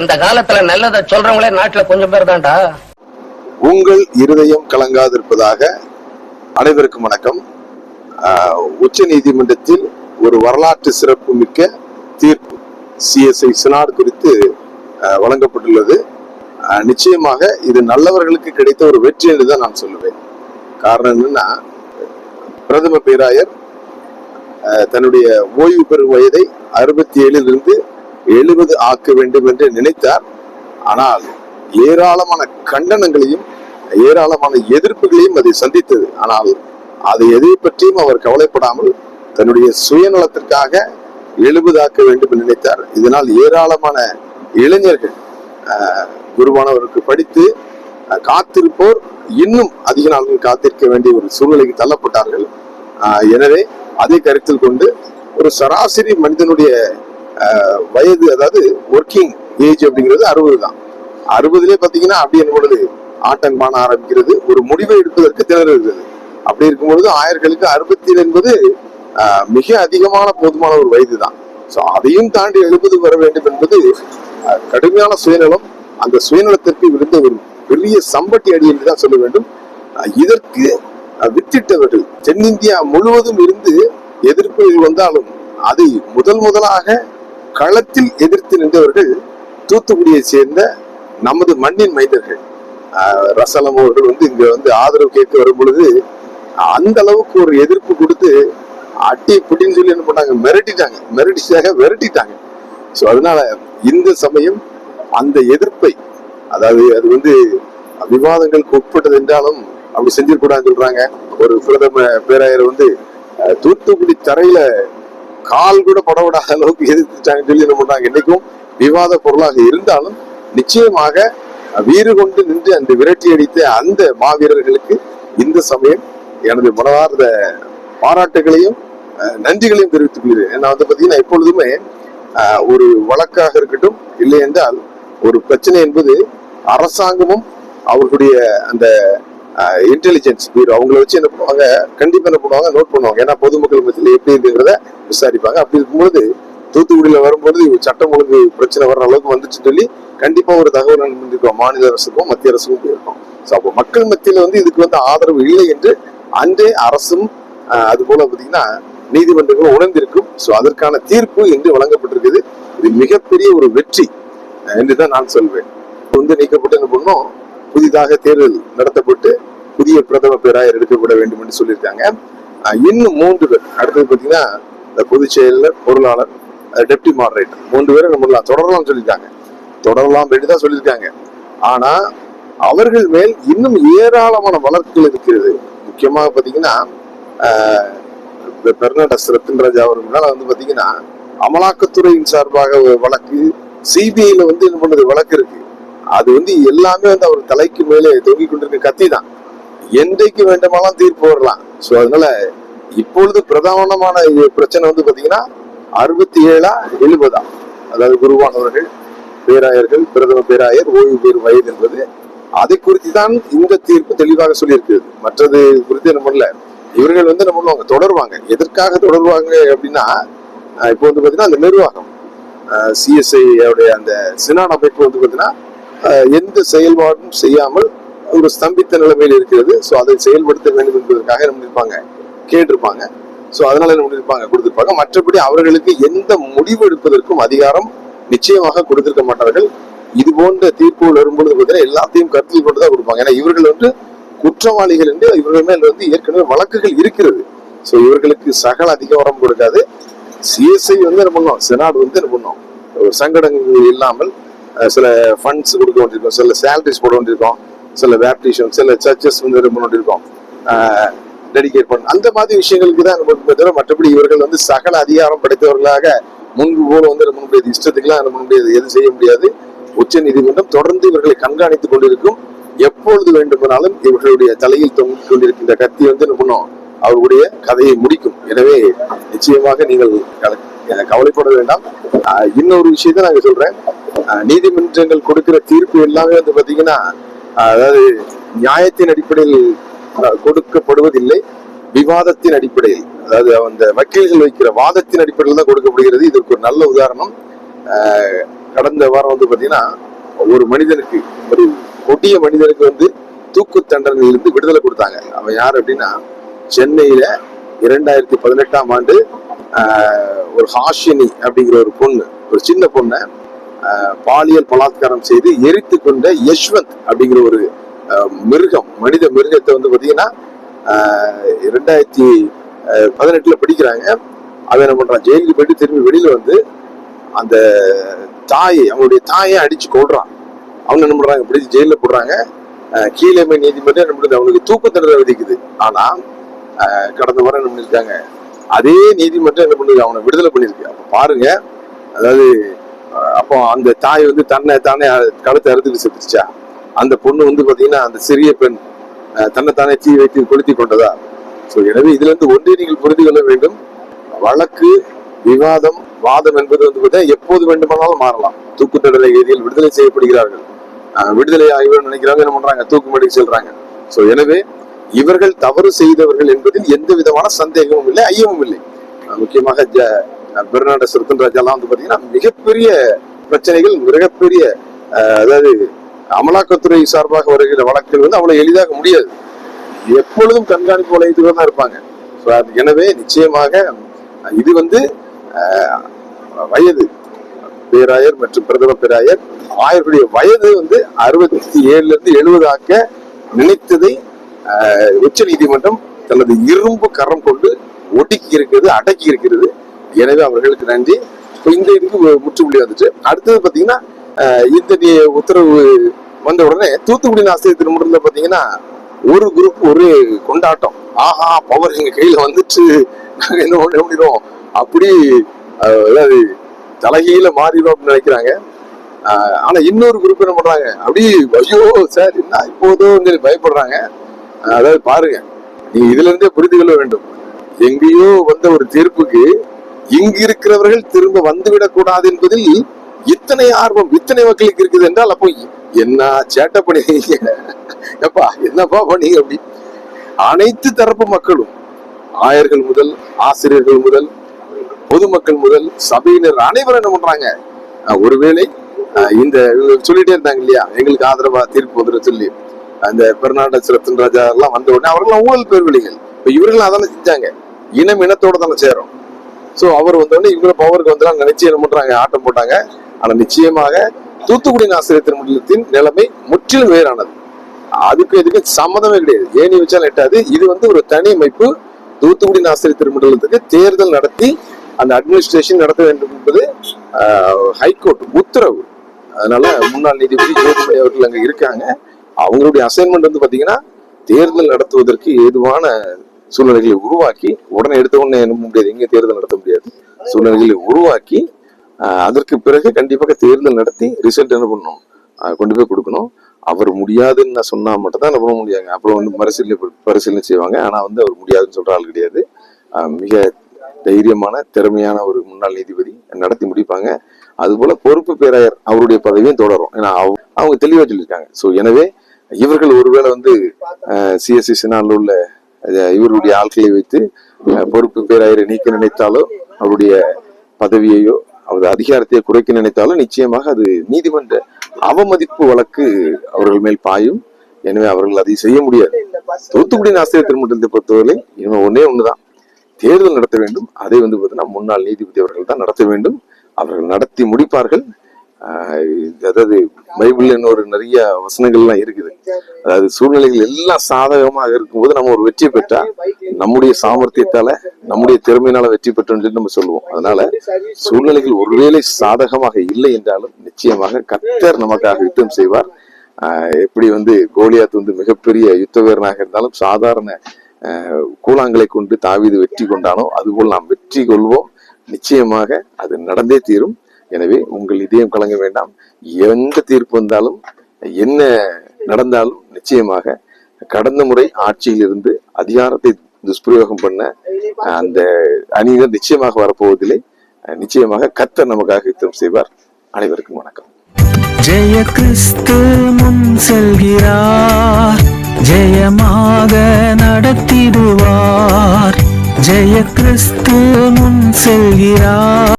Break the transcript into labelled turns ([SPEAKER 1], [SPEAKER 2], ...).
[SPEAKER 1] இந்த காலத்துல நல்லதை சொல்றவங்களே நாட்டுல கொஞ்சம் பேர் தான்டா.
[SPEAKER 2] உங்கள் இருதயம் கலங்காதிருப்பதாக அனைவருக்கும் வணக்கம். உச்ச நீதிமன்றத்தில் ஒரு வரலாற்று சிறப்பு மிக்க தீர்ப்பு சிஎஸ்ஐ சினாடு குறித்து வழங்கப்பட்டுள்ளது. நிச்சயமாக இது நல்லவர்களுக்கு கிடைத்த ஒரு வெற்றி என்று தான் நான் சொல்லுவேன். காரணம் என்னன்னா பிரதம பேராயர் தன்னுடைய ஓய்வு பெறும் வயதை அறுபத்தி ஏழிலிருந்து எழுபது ஆக்க வேண்டும் என்று நினைத்தார். ஆனால் ஏராளமான கண்டனங்களையும் ஏராளமான எதிர்ப்புகளையும் அதை சந்தித்தது. ஆனால் அது எதை பற்றியும் அவர் கவலைப்படாமல் தன்னுடைய சுயநலத்திற்காக எழுபதாக்க வேண்டும் என்று நினைத்தார். இதனால் ஏராளமான இளைஞர்கள் குருவானவருக்கு படித்து காத்திருப்போர் இன்னும் அதிக நாள்கள் காத்திருக்க வேண்டிய ஒரு சூழ்நிலைக்கு தள்ளப்பட்டார்கள். எனவே அதை கருத்தில் கொண்டு ஒரு சராசரி மனிதனுடைய வயது அதாவது ஒர்க்கிங் ஏஜ் அப்படிங்கிறது அறுபது தான். அறுபதுலேயே பார்த்தீங்கன்னா அப்படி என்ன பொழுது ஆட்டம் காண ஆரம்பிக்கிறது. ஒரு முடிவை எடுப்பதற்கு திணறுகிறது அப்படி இருக்கும் பொழுது ஆயர்களுக்கு அறுபத்தி என்பது மிக அதிகமான போதுமான ஒரு வயது தான். ஸோ அதையும் தாண்டி எழுபது வர வேண்டும் என்பது கடுமையான சுயநலம். அந்த சுயநலத்திற்கு விழுந்த ஒரு பெரிய சம்பட்டி அடி என்று தான் சொல்ல வேண்டும். இதற்கு வித்திட்டவர்கள் தென்னிந்தியா முழுவதும் இருந்து எதிர்ப்பு வந்தாலும் அதை முதல் முதலாக களத்தில் எதிர்த்து நின்றவர்கள் தூத்துக்குடியை சேர்ந்த நமது மண்ணின் மைந்தர்கள். ரசலம் அவர்கள் வந்து இங்க வந்து ஆதரவு கேட்க வரும் பொழுது அந்த அளவுக்கு ஒரு எதிர்ப்பு கொடுத்து அட்டி புடின்னு சொல்லி என்ன பண்ணாங்க? மிரட்டிட்டாங்க. மிரட்டிச்சாக விரட்டிட்டாங்க. ஸோ அதனால இந்த சமயம் அந்த எதிர்ப்பை அதாவது அது வந்து விவாதங்களுக்கு உட்பட்டது என்றாலும் அப்படி செஞ்சிருக்கூடாதுன்னு சொல்றாங்க. ஒரு பிரதம பேராயர் வந்து தூத்துக்குடி தரையில கால் கூட படவிடாத அளவுக்கு எதிர்த்துட்டாங்கன்னு சொல்லி என்ன பண்றாங்க இன்னைக்கும் விவாத பொருளாக இருந்தாலும் நிச்சயமாக வீறு கொண்டு நின்று அந்த விரட்டி அடித்த அந்த மாவீரர்களுக்கு இந்த சமயம் எனது மனதார்ந்த பாராட்டுகளையும் நன்றிகளையும் தெரிவித்துக் கொள்கிறேன். நான் வந்து பார்த்தீங்கன்னா எப்பொழுதுமே ஒரு வழக்காக இருக்கட்டும் இல்லை என்றால் ஒரு பிரச்சனை என்பது அரசாங்கமும் அவர்களுடைய அந்த இன்டெலிஜென்ஸ் பீரோ அவங்கள வச்சு என்ன பண்ணுவாங்க கண்டிப்பா என்ன பண்ணுவாங்க நோட் பண்ணுவாங்க. ஏன்னா பொதுமக்கள் மத்தியில் எப்படி இருக்குங்கிறத விசாரிப்பாங்க. அப்படி இருக்கும்போது தூத்துக்குடியில் வரும்போது சட்டம் ஒழுங்கு பிரச்சனை வர்ற அளவுக்கு வந்துச்சு சொல்லி கண்டிப்பா ஒரு தகவல் அனுப்பியிருக்கோம் மாநில அரசுக்கும் மத்திய அரசுக்கும் போயிருக்கோம். ஸோ அப்போ மக்கள் மத்தியில் வந்து இதுக்கு வந்து ஆதரவு இல்லை என்று அன்றே அரசும் அது போல பார்த்தீங்கன்னா நீதிமன்றங்களும் உணர்ந்திருக்கும். ஸோ அதற்கான தீர்ப்பு என்று வழங்கப்பட்டிருக்குது. இது மிகப்பெரிய ஒரு வெற்றி என்று தான் நான் சொல்வேன். வந்து நீக்கப்பட்டு என்ன பண்ணோம் புதிதாக தேர்தல் நடத்தப்பட்டு புதிய பிரதம பேராயர் எடுக்கப்பட வேண்டும் என்று சொல்லியிருக்காங்க. இன்னும் மூன்று பேர். அடுத்தது பார்த்தீங்கன்னா இந்த பொதுச் செயலர் பொருளாளர் டெப்டி மாடரேட்டர் மூன்று பேரும் நம்ம தொடரலாம் சொல்லியிருக்காங்க. தொடரலாம் என்று தான் சொல்லியிருக்காங்க. ஆனா அவர்கள் மேல் இன்னும் ஏராளமான வழக்குகள் இருக்கிறது. முக்கியமாக பார்த்தீங்கன்னா பெர்னாடஸ் இந்த ரத்தின்ராஜ் அவர்கள் வந்து பார்த்தீங்கன்னா அமலாக்கத்துறையின் சார்பாக ஒரு வழக்கு சிபிஐல வந்து என்ன பண்ணுது வழக்கு இருக்கு. அது வந்து எல்லாமே வந்து அவர் தலைக்கு மேலே தொங்கிக் கொண்டிருக்க கத்தி தான். என்றைக்கு வேண்டுமானாலும் தீர்ப்பு வரலாம் ஸோ அதனால இப்பொழுது பிரதானமான பிரச்சனை வந்து பாத்தீங்கன்னா அறுபத்தி ஏழா எழுபதா? அதாவது குருவானவர்கள் பேராயர்கள் பிரதம பேராயர் ஓய்வு பெறும் வயது என்பது அதை குறித்து தான் இந்த தீர்ப்பு தெளிவாக சொல்லியிருக்கிறது மற்றது குறித்து என்ன பண்ணல? இவர்கள் வந்து என்ன பண்ணுவாங்க? தொடருவாங்க. எதற்காக தொடருவாங்க அப்படின்னா இப்போ வந்து பாத்தீங்கன்னா அந்த நிர்வாகம் சிஎஸ்ஐ உடைய அந்த சினான் அமைப்பு வந்து பாத்தீங்கன்னா எந்த செயல்பாடும் செய்யாமல் ஒரு ஸ்தம்பித்த நிலைமையில் இருக்கிறது. ஸோ அதை செயல்படுத்த வேண்டும் என்பதற்காக என்ன பண்ணியிருப்பாங்க கேட்டிருப்பாங்க. ஸோ அதனால என்ன பண்ணிருப்பாங்க? கொடுத்திருப்பாங்க. மற்றபடி அவர்களுக்கு எந்த முடிவு எடுப்பதற்கும் அதிகாரம் நிச்சயமாக கொடுத்திருக்க மாட்டார்கள். இது போன்ற தீர்ப்புகள் வரும்பொழுது பார்த்தீங்கன்னா எல்லாத்தையும் கருத்தில் கொண்டு தான் கொடுப்பாங்க. ஏன்னா இவர்கள் வந்து குற்றவாளிகள் என்று இவர்கள் மேல் வந்து ஏற்கனவே வழக்குகள் இருக்கிறது. ஸோ இவர்களுக்கு சகல அதிகாரம் கொடுக்காது. சிஎஸ்ஐ வந்து என்ன பண்ணோம்? செனாட் வந்து என்ன பண்ணோம்? ஒரு சங்கடங்கள் இல்லாமல் சில ஃபண்ட்ஸ் கொடுக்க வேண்டியிருக்கோம். சில சேலரிஸ் போட வேண்டியிருக்கோம். சில பேப்டிஷன் சில சர்ச்சஸ் வந்து ரொம்ப பண்ண டெடிகேட் பண்ண அந்த மாதிரி விஷயங்களுக்கு தான் நமக்கு தவிர மற்றபடி இவர்கள் வந்து சகல அதிகாரம் படைத்தவர்களாக முன்பு போல வந்து நம்ம முடியாது இஷ்டத்துக்குலாம் நம்ம முடியாது எதுவும் செய்ய முடியாது. உச்ச நீதிமன்றம் தொடர்ந்து இவர்களை கண்காணித்துக் கொண்டிருக்கும். எப்பொழுது வேண்டுமானாலும் இவர்களுடைய தலையில் தொங்கிக் கொண்டிருக்கின்ற கத்தி வந்து என்ன பண்ணும் அவருடைய கதையை முடிக்கும். எனவே நிச்சயமாக நீங்கள் கவலைப்பட வேண்டாம். இன்னொரு விஷயத்த நாங்க சொல்றேன். நீதிமன்றங்கள் கொடுக்கிற தீர்ப்பு எல்லாமே வந்து பாத்தீங்கன்னா அதாவது நியாயத்தின் அடிப்படையில் கொடுக்கப்படுவதில்லை விவாதத்தின் அடிப்படையில். அதாவது அந்த வக்கீல்கள் வைக்கிற வாதத்தின் அடிப்படையில் தான் கொடுக்கப்படுகிறது. இதற்கு ஒரு நல்ல உதாரணம். கடந்த வாரம் வந்து பார்த்தீங்கன்னா ஒரு மனிதனுக்கு ஒரு கொடிய மனிதனுக்கு வந்து தூக்கு தண்டனையிலிருந்து விடுதலை கொடுத்தாங்க. அவன் யார் அப்படின்னா சென்னையில இரண்டாயிரத்தி பதினெட்டாம் ஆண்டு ஒரு ஹாஷினி அப்படிங்கிற ஒரு பொண்ணு ஒரு சின்ன பொண்ணை பாலியல் பலாத்காரம் செய்து எரித்து கொண்ட யஷ்வந்த் அப்படிங்கிற ஒரு மிருகம் மனித மிருகத்தை வந்து பார்த்தீங்கன்னா ரெண்டாயிரத்தி இரண்டாயிரத்தி பதினெட்டுல படிக்கிறாங்க. அவன் என்ன பண்றான் ஜெயிலுக்கு போயிட்டு திரும்பி வெளியில வந்து அந்த தாயை அவனுடைய தாயை அடிச்சு கொள்றான் அவங்க என்ன பண்றாங்க பிடிச்சி ஜெயில போடுறாங்க. கீழமை நீதிமன்றம் என்ன பண்ணுது அவனுக்கு தூக்கு தண்டனை விதிக்குது. ஆனா கடந்த வாரம் என்ன பண்ணிருக்காங்க அதே நீதிமன்றம் என்ன பண்ணுது அவனை விடுதலை பண்ணிருக்கு அப்ப பாருங்க அதாவது அப்போ அந்த தாய் வந்து தன்னை தானே கழுத்தை அறுத்துட்டு செத்துருச்சா அந்த பொண்ணு வந்து பாத்தீங்கன்னா அந்த சிறிய பெண் தன்னைத்தானே தீ வைத்து கொளுத்தி கொண்டதா? சோ எனவே இதுல இருந்து ஒன்றே நீங்கள் புரிந்து கொள்ள வேண்டும். வழக்கு விவாதம் வாதம் என்பது வந்து பார்த்தா எப்போது வேண்டுமானாலும் மாறலாம். தூக்கு தண்டனை எதிரில் விடுதலை செய்யப்படுகிறார்கள். விடுதலை ஆகியோர் நினைக்கிறாங்க என்ன பண்றாங்க? தூக்குமடிக்கு செல்றாங்க. சோ எனவே இவர்கள் தவறு செய்தவர்கள் என்பதில் எந்த விதமான சந்தேகமும் இல்லை ஐயமும் இல்லை. முக்கியமாக ஜ- சிறுத்தன் ராஜாலாம் வந்து பாத்தீங்கன்னா மிகப்பெரிய பிரச்சனைகள் மிகப்பெரிய அதாவது அமலாக்கத்துறை சார்பாக வருகிற வழக்குகள் வந்து அவ்வளவு எளிதாக முடியாது. எப்பொழுதும் கண்காணிப்பு வளையத்துக்கு தான் இருப்பாங்க. ஸோ அது எனவே நிச்சயமாக இது வந்து வயது பேராயர் மற்றும் பிரதம பேராயர் ஆயர்களுடைய வயது வந்து அறுபத்தி ஏழுல இருந்து எழுபது ஆக்க நினைத்ததை உச்ச நீதிமன்றம் தனது இரும்பு கரம் கொண்டு ஒடுக்கி இருக்கிறது அடக்கி இருக்கிறது. எனவே அவர்களுக்கு நன்றி. இப்ப இந்த இதுக்கு முற்றுப்புள்ளி வந்துச்சு. அடுத்தது பார்த்தீங்கன்னா இந்த உத்தரவு வந்த உடனே தூத்துக்குடி ஆசிரியர் திருமணத்துல பார்த்தீங்கன்னா ஒரு குரூப் ஒரு கொண்டாட்டம். ஆஹா பவர் எங்க கையில வந்துச்சு. நாங்க என்ன பண்ண முடியும்? அப்படி அதாவது தலைகீழ மாறிடும் அப்படின்னு நினைக்கிறாங்க. ஆனா இன்னொரு குரூப் என்ன பண்றாங்க? அப்படி ஐயோ சார் என்ன இப்போதோ சொல்லி பயப்படுறாங்க. அதாவது பாருங்க நீ இதுல இருந்தே புரிந்து கொள்ள வேண்டும். எங்கேயோ வந்த ஒரு தீர்ப்புக்கு இங்கு இருக்கிறவர்கள் திரும்ப வந்துவிடக் கூடாது என்பதில் இத்தனை ஆர்வம் இத்தனை மக்களுக்கு இருக்குது என்றால் அப்போ என்ன சேட்டை பண்ணீங்க? எப்பா என்னப்பா பண்ணீங்க அப்படி? அனைத்து தரப்பு மக்களும் ஆயர்கள் முதல் ஆசிரியர்கள் முதல் பொதுமக்கள் முதல் சபையினர் அனைவரும் என்ன பண்றாங்க? ஒருவேளை அஹ் இந்த சொல்லிட்டே இருந்தாங்க இல்லையா? எங்களுக்கு ஆதரவா தீர்ப்பு வந்துட சொல்லி. அந்த பெருநாட சிரத்தன் ராஜா எல்லாம் வந்த உடனே அவர்கள்லாம் ஊழல் பேர்வழிகள். இப்ப இவர்கள் அதெல்லாம் செஞ்சாங்க. இனம் இனத்தோட தானே சேரும். ஸோ அவர் வந்தோடனே இவங்க பவருக்கு வந்தெல்லாம் நினைச்சு என்ன பண்றாங்க? ஆட்டம் போட்டாங்க. ஆனால் நிச்சயமாக தூத்துக்குடி ஆசிரியர் திருமண்டலத்தின் நிலைமை முற்றிலும் வேறானது. அதுக்கு இதுக்கு சம்மதமே கிடையாது. ஏனி வச்சாலும் எட்டாது இது வந்து ஒரு தனி அமைப்பு. தூத்துக்குடி ஆசிரியர் திருமண்டலத்துக்கு தேர்தல் நடத்தி அந்த அட்மினிஸ்ட்ரேஷன் நடத்த வேண்டும் என்பது ஹைகோர்ட் உத்தரவு. அதனால முன்னாள் நீதிபதி ஜோதிமணி அவர்கள் அங்கே இருக்காங்க. அவங்களுடைய அசைன்மெண்ட் வந்து பார்த்தீங்கன்னா தேர்தல் நடத்துவதற்கு ஏதுவான சூழ்நிலைகளை உருவாக்கி உடனே எடுத்த உடனே என்ன முடியாது எங்கே தேர்தல் நடத்த முடியாது. சூழ்நிலைகளை உருவாக்கி அதற்கு பிறகு கண்டிப்பாக தேர்தல் நடத்தி ரிசல்ட் என்ன பண்ணணும்? கொண்டு போய் கொடுக்கணும். அவர் முடியாதுன்னு நான் சொன்னா மட்டும் தான் என்ன பண்ண முடியாங்க அப்புறம் வந்து மறுசீலனை பரிசீலனை செய்வாங்க. ஆனா வந்து அவர் முடியாதுன்னு சொல்ற ஆள் கிடையாது. மிக தைரியமான திறமையான ஒரு முன்னாள் நீதிபதி நடத்தி முடிப்பாங்க. அதுபோல பொறுப்பு பேராயர் அவருடைய பதவியும் தொடரும். ஏன்னா அவங்க தெளிவாக சொல்லியிருக்காங்க. ஸோ எனவே இவர்கள் ஒருவேளை வந்து சிஎஸ்சி சினாலில் உள்ள இவருடைய ஆட்களை வைத்து பொறுப்பு பேராயரை நீக்க நினைத்தாலோ அவருடைய பதவியையோ அவரது அதிகாரத்தையோ குறைக்க நினைத்தாலும் நிச்சயமாக அது நீதிமன்ற அவமதிப்பு வழக்கு அவர்கள் மேல் பாயும். எனவே அவர்கள் அதை செய்ய முடியாது. தூத்துக்குடி ஆசிரியர் திருமணத்தை பொறுத்தவரை இவன் ஒன்னே ஒண்ணுதான். தேர்தல் நடத்த வேண்டும். அதை வந்து பார்த்தீங்கன்னா முன்னாள் நீதிபதி அவர்கள் தான் நடத்த வேண்டும். அவர்கள் நடத்தி முடிப்பார்கள். அதாவது பைபிள்ல ஒரு நிறைய வசனங்கள்லாம் இருக்குது. அதாவது சூழ்நிலைகள் எல்லாம் சாதகமாக இருக்கும்போது நம்ம ஒரு வெற்றி பெற்றா நம்முடைய சாமர்த்தியத்தால நம்முடைய திறமையினால வெற்றி பெற்றோம்னு சொல்லி நம்ம சொல்லுவோம். அதனால சூழ்நிலைகள் ஒருவேளை சாதகமாக இல்லை என்றாலும் நிச்சயமாக கத்தர் நமக்காக யுத்தம் செய்வார். எப்படி வந்து கோலியாத் வந்து மிகப்பெரிய யுத்த வீரனாக இருந்தாலும் சாதாரண ஆஹ் கூழாங்களை கொண்டு தாவிது வெற்றி கொண்டானோ அதுபோல் நாம் வெற்றி கொள்வோம். நிச்சயமாக அது நடந்தே தீரும். எனவே உங்கள் இதயம் கலங்க வேண்டாம். எந்த தீர்ப்பு வந்தாலும் என்ன நடந்தாலும் நிச்சயமாக கடந்த முறை ஆட்சியில் இருந்து அதிகாரத்தை துஷ்பிரயோகம் பண்ண அந்த அணியினர் நிச்சயமாக வரப்போவதில்லை. நிச்சயமாக கத்த நமக்காக யுத்தம் செய்வார். அனைவருக்கும் வணக்கம்.
[SPEAKER 3] ஜெய கிறிஸ்து முன் செல்கிறார். ஜெயமாக நடத்திடுவார். ஜெய கிறிஸ்து முன் செல்கிறார்.